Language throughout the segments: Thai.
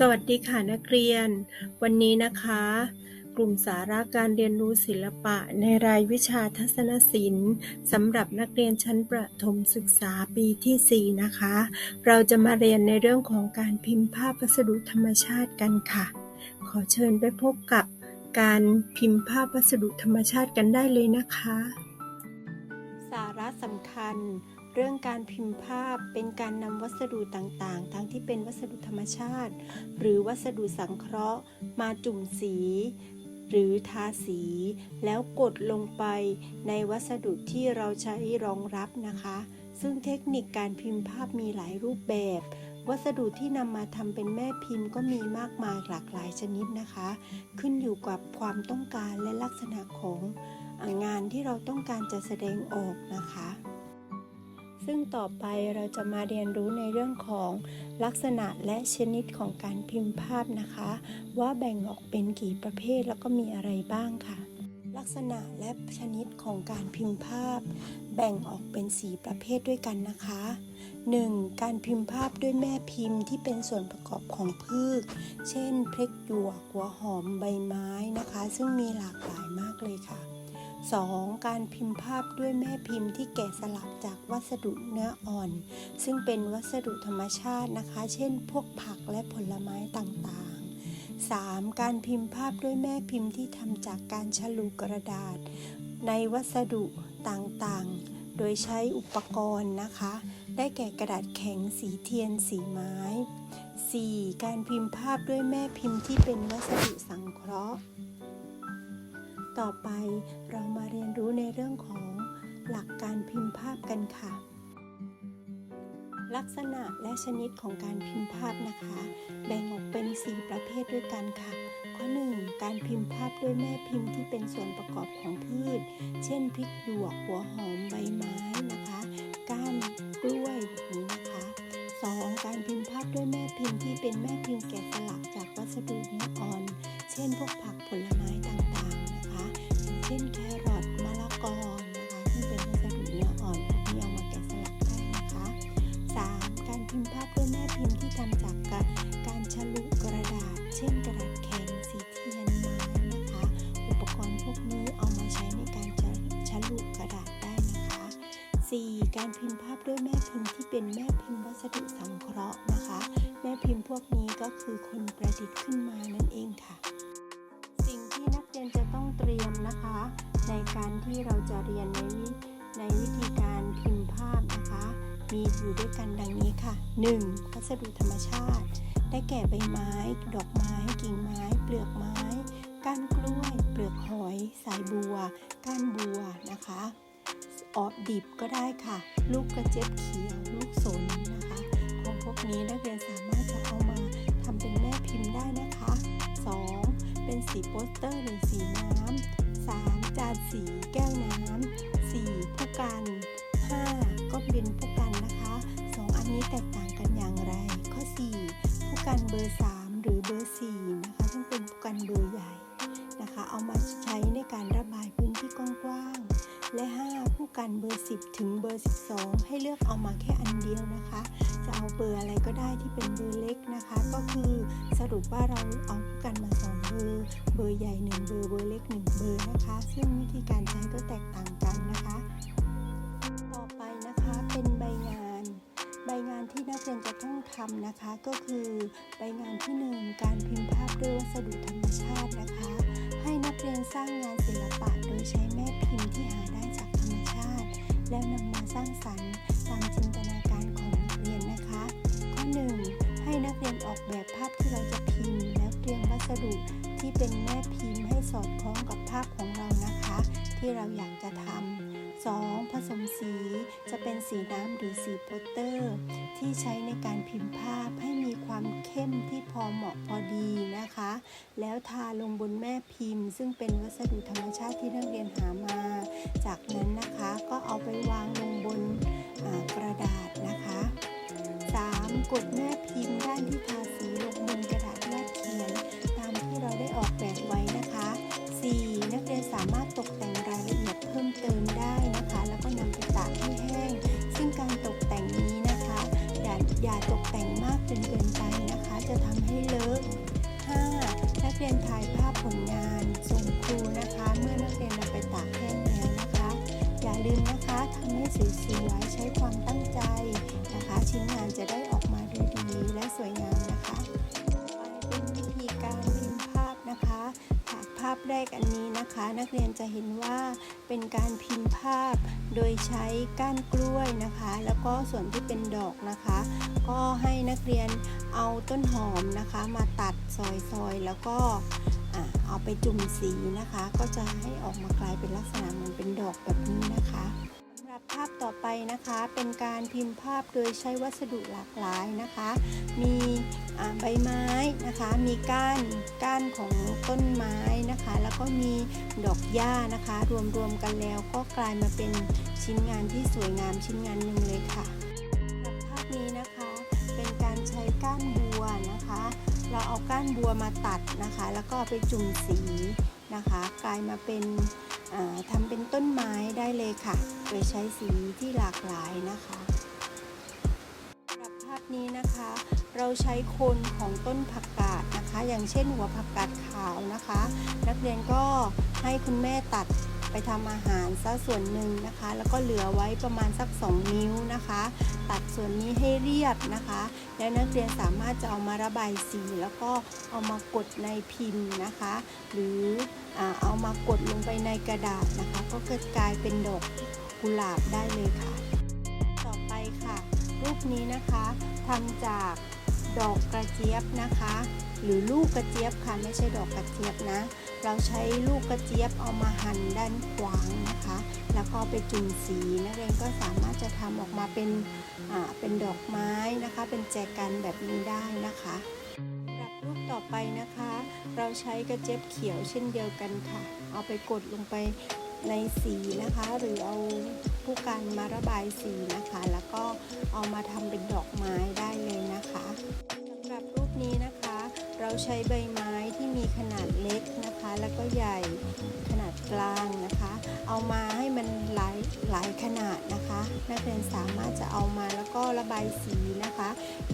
สวัสดีค่ะนักเรียน วันนี้นะคะ กลุ่มสาระการเรียนรู้ศิลปะในรายวิชาทัศนศิลป์สำหรับนักเรียนชั้นประถมศึกษาปีที่ 4 นะคะ เราจะมาเรียนในเรื่องของการพิมพ์ภาพวัสดุธรรมชาติกันค่ะ ขอเชิญไปพบกับการพิมพ์ภาพวัสดุธรรมชาติกันได้เลยนะคะ สาระสำคัญ เรื่องการพิมพ์ภาพเป็นการนำวัสดุต่างๆ ทั้งที่เป็นวัสดุธรรมชาติ หรือวัสดุสังเคราะห์ มาจุ่มสี หรือทาสี แล้วกดลงไปในวัสดุที่เราใช้รองรับนะคะ ซึ่งเทคนิคการพิมพ์ภาพมีหลายรูปแบบ วัสดุที่นำมาทำเป็นแม่พิมพ์ก็มีมากมายหลากหลายชนิดนะคะ ขึ้นอยู่กับความต้องการและลักษณะของงานที่เราต้องการจะแสดงออกนะคะ ซึ่งต่อไปเราจะมาเรียนรู้ในเรื่องของลักษณะและชนิดของการพิมพ์ภาพนะคะ ว่าแบ่งออกเป็นกี่ประเภทแล้วก็มีอะไรบ้างค่ะ ลักษณะและชนิดของการพิมพ์ภาพ แบ่งออกเป็น 4 ประเภทด้วยกันนะคะ 1. การพิมพ์ภาพด้วยแม่พิมพ์ที่เป็นส่วนประกอบของพืช เช่น เพริกหยวกหัวหอมใบไม้นะคะ ซึ่งมีหลากหลายมากเลยค่ะ 2. การพิมพ์ภาพด้วยแม่พิมพ์ที่แกะสลักจากวัสดุเนื้ออ่อน ซึ่งเป็นวัสดุธรรมชาตินะคะ เช่น พวกผักและผลไม้ต่างๆ 3. การพิมพ์ภาพด้วยแม่พิมพ์ที่ทำจากการฉลุกระดาษ ในวัสดุต่างๆ โดยใช้อุปกรณ์นะคะ ได้แก่กระดาษแข็งสีเทียนสีไม้ 4. การพิมพ์ภาพด้วยแม่พิมพ์ที่เป็นวัสดุสังเคราะห์ ต่อไปเรามาเรียนรู้ในเรื่องของหลักการพิมพ์ภาพกันค่ะ ลักษณะและชนิดของการพิมพ์ภาพนะคะ แบ่งออกเป็น 4 ประเภทด้วยกันค่ะ ข้อ 1 การพิมพ์ภาพด้วยแม่พิมพ์ที่เป็นส่วนประกอบของพืช เช่นพริกหยวกหัวหอมใบไม้นะคะารพิมพ์ภาพด้วยแม่พิมพ์ที่เป็นแม่พิมพ์แกะสลักจากวัสดุเนื้ออ่อน เช่นพวกผักผลไม้ต่างๆนะคะเช่นแครอทมะละกอนะคะซึ่เป็นวัสดุเนื้ออ่อนพวกนี้เอามาแกะสลักได้นะคะ 3. การพิมพ์ภาพด้วยแม่พิมพ์ที่ทำจากการการฉลุกระดาษ เช่นกระดาษแข็งสีเทียนไม้นะคะ อุปกรณ์พวกนี้เอามาใช้ในการฉฉลุกระดาษได้นะคะ 4. การพิมพ์ภาพด้วยแม่พิมพ์ที่เป็นแม่พิมพ์วัสดุสังเคราะห์ คือคนประดิษฐ์ขึ้นมานั่นเองค่ะ สิ่งที่นักเรียนจะต้องเตรียมนะคะ ในการที่เราจะเรียนในวิในวิธีการพิมพ์ภาพนะคะ มีอยู่ด้วยกันดังนี้ค่ะ 1. วัสดุธรรมชาติ ได้แก่ใบไม้ ดอกไม้ กิ่งไม้ เปลือกไม้ ก้านกล้วย เปลือกหอย สายบัว ก้านบัวนะคะออกดิบก็ได้ค่ะ ลูกกระเจี๊ยบเขียว ลูกสนนะคะ ของพวกนี้นักเรียนสามารถ ได้นะคะ 2. เป็นสีโปสเตอร์หรือสีน้ำ 3. จานสีแก้วน้ำ 4. ผู้กัน 5. ก็เป็นผู้กันนะคะ 2 อันนี้แตกต่างกันอย่างไร ข้อ 4. ผู้กันเบอร์ 3 หรือเบอร์ 4 นะคะซึ่งเป็นผู้กันเบอร์ใหญ่นะคะ เอามาใช้ในการรับ กันเบอร์ 10 ถึงเบอร์ 12 ให้เลือกเอามาแค่อันเดียวนะคะ จะเอาเบอร์อะไรก็ได้ที่เป็นเบอร์เล็กนะคะ ก็คือสรุปว่าเราเอากันมาสองเบอร์เบอร์ใหญ่ 1 เบอร์เบอร์เล็ก 1 เบอร์นะคะ ซึ่งวิธีการใช้ก็แตกต่างกันนะคะ ต่อไปนะคะเป็นใบงาน ใบงานที่นักเรียนจะต้องทำนะคะ ก็คือใบงานที่ 1 การพิมพ์ภาพด้วยวัสดุธรรมชาตินะคะ ให้นักเรียนสร้างงานศิลปะโดยใช้แม่พิมพ์ที่หาได้ แล้วนำมาสร้างสรรค์ตามจินตนาการของนักเรียนนะคะ ข้อ 1 ให้นักเรียนออกแบบภาพที่เราจะพิมพ์ แล้วเตรียมวัสดุที่เป็นแม่พิมพ์ให้สอดคล้องกับภาพของเรานะคะ ที่เราอยากจะทำ 2. ผสมสีจะเป็นสีน้ำหรือสีโปสเตอร์ ที่ใช้ในการพิมพ์ภาพให้มีความเข้มที่พอเหมาะพอดีนะคะ แล้วทาลงบนแม่พิมพ์ ซึ่งเป็นวัสดุธรรมชาติที่นักเรียนหามา จากนั้นนะคะก็เอาไปวางลงบนกระดาษนะคะ 3. กดแม่พิมพ์ด้านที่ทาสีลงบนกระ ทำให้สวยๆใช้ความตั้งใจนะคะ ชิ้นงานจะได้ออกมาดูดีและสวยงามนะคะไปเป็นวิธีการพิมพ์ภาพนะคะจากภาพแรกอันนี้นะคะ นักเรียนจะเห็นว่าเป็นการพิมพ์ภาพ โดยใช้ก้านกล้วยนะคะ แล้วก็ส่วนที่เป็นดอกนะคะ ก็ให้นักเรียนเอาต้นหอมนะคะ มาตัดซอยๆแล้วก็เอาไปจุ่มสีนะคะ ก็จะให้ออกมากลายเป็นลักษณะเหมือนเป็นดอกแบบนี้นะคะ รับภาพต่อไปนะคะ เป็นการพิมพ์ภาพโดยใช้วัสดุหลากหลายนะคะ มีใบไม้นะคะ มีก้านก้านของต้นไม้นะคะ แล้วก็มีดอกหญ้านะคะ รวมๆกันแล้วก็กลายมาเป็นชิ้นงานที่สวยงามชิ้นงานหนึ่งเลยค่ะภาพนี้นะคะ เป็นการใช้ก้านบัวนะคะ เราเอาก้านบัวมาตัดนะคะ แล้วก็ไปจุ่มสีนะคะ กลายมาเป็น ทำเป็นต้นไม้ได้เลยค่ะ โดยใช้สีที่หลากหลายนะคะสำหรับภาพนี้นะคะ เราใช้โคนของต้นผักกาดนะคะ อย่างเช่นหัวผักกาดขาวนะคะ นักเรียนก็ให้คุณแม่ตัด ไปทำอาหารซะส่วนหนึ่งนะคะ แล้วก็เหลือไว้ประมาณสัก 2 นิ้วนะคะ ตัดส่วนนี้ให้เรียบนะคะ แล้วนักเรียนสามารถจะเอามาระบายสี แล้วก็เอามากดในพิมพ์นะคะ หรืออเอามากดลงไปในกระดาษนะคะ ก็เกิดกลายเป็นดอกกุหลาบได้เลยค่ะ ต่อไปค่ะ รูปนี้นะคะทำจากดอกกระเจี๊ยบนะคะ หรือลูกกระเจี๊ยบค่ะไม่ใช่ดอกกระเจี๊ยบนะ เราใช้ลูกกระเจี๊ยบเอามาหั่นด้านขวางนะคะ แล้วก็ไปจุ่มสีนักเรียนก็สามารถจะทำออกมาเป็นเป็นดอกไม้นะคะ เป็นแจกันแบบนี้ได้นะคะสำหรับรูปต่อไปนะคะ เราใช้กระเจี๊ยบเขียวเช่นเดียวกันค่ะ เอาไปกดลงไปในสีนะคะ หรือเอาผู้กันมาระบายสีนะคะ แล้วก็เอามาทำเป็นดอกไม้ได้เลยนะคะสำหรับรูปนี้นะคะ เราใช้ใบไม้ที่มีขนาดเล็กนะคะ แล้วก็ใหญ่ขนาดกลางนะคะ เอามาให้มันหลายหลายขนาดนะคะ นักเรียนสามารถจะเอามาแล้วก็ระบายสีนะคะ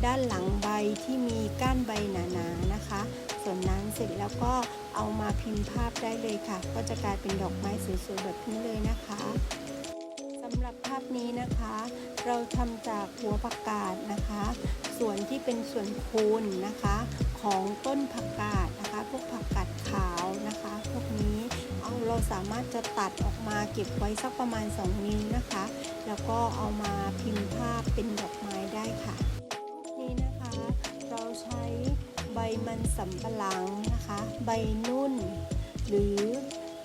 ด้านหลังใบที่มีก้านใบหนาๆนะคะ ส่วนนั้นเสร็จแล้วก็เอามาพิมพ์ภาพได้เลยค่ะ ก็จะกลายเป็นดอกไม้สวยๆแบบนี้เลยนะคะสำหรับภาพนี้นะคะ เราทำจากหัวผักกาดนะคะ ส่วนที่เป็นส่วนโคนนะคะ ของต้นผักกาดนะคะ พวกผักกาด สามารถจะตัดออกมาเก็บไว้สักประมาณ 2 นิ้วนะคะ แล้วก็เอามาพิมพ์ภาพเป็นดอกไม้ได้ค่ะ นี้นะคะ เราใช้ใบมันสำปะหลังนะคะ ใบนุ่น หรือ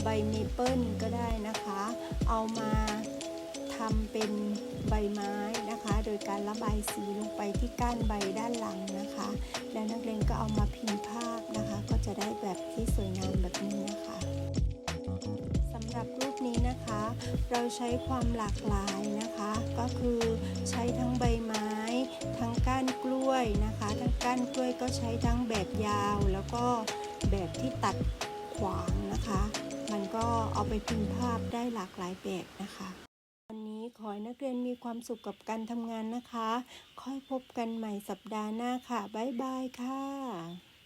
ใบเมเปิลก็ได้นะคะ เอามาทำเป็นใบไม้นะคะ โดยการระบายสีลงไปที่ก้านใบด้านหลังนะคะ แล้วนักเรียนก็เอามาพิมพ์ภาพนะคะ ก็จะได้แบบที่สวยงามแบบนี้นะคะ เราใช้ความหลากหลายนะคะ ก็คือใช้ทั้งใบไม้ ทั้งก้านกล้วยนะคะ ทั้งก้านกล้วยก็ใช้ทั้งแบบยาว แล้วก็แบบที่ตัดขวางนะคะ มันก็เอาไปพิมพ์ภาพได้หลากหลายแบบนะคะวันนี้ขอให้นักเรียนมีความสุขกับการทำงานนะคะ ค่อยพบกันใหม่สัปดาห์หน้าค่ะ บ๊ายบายค่ะ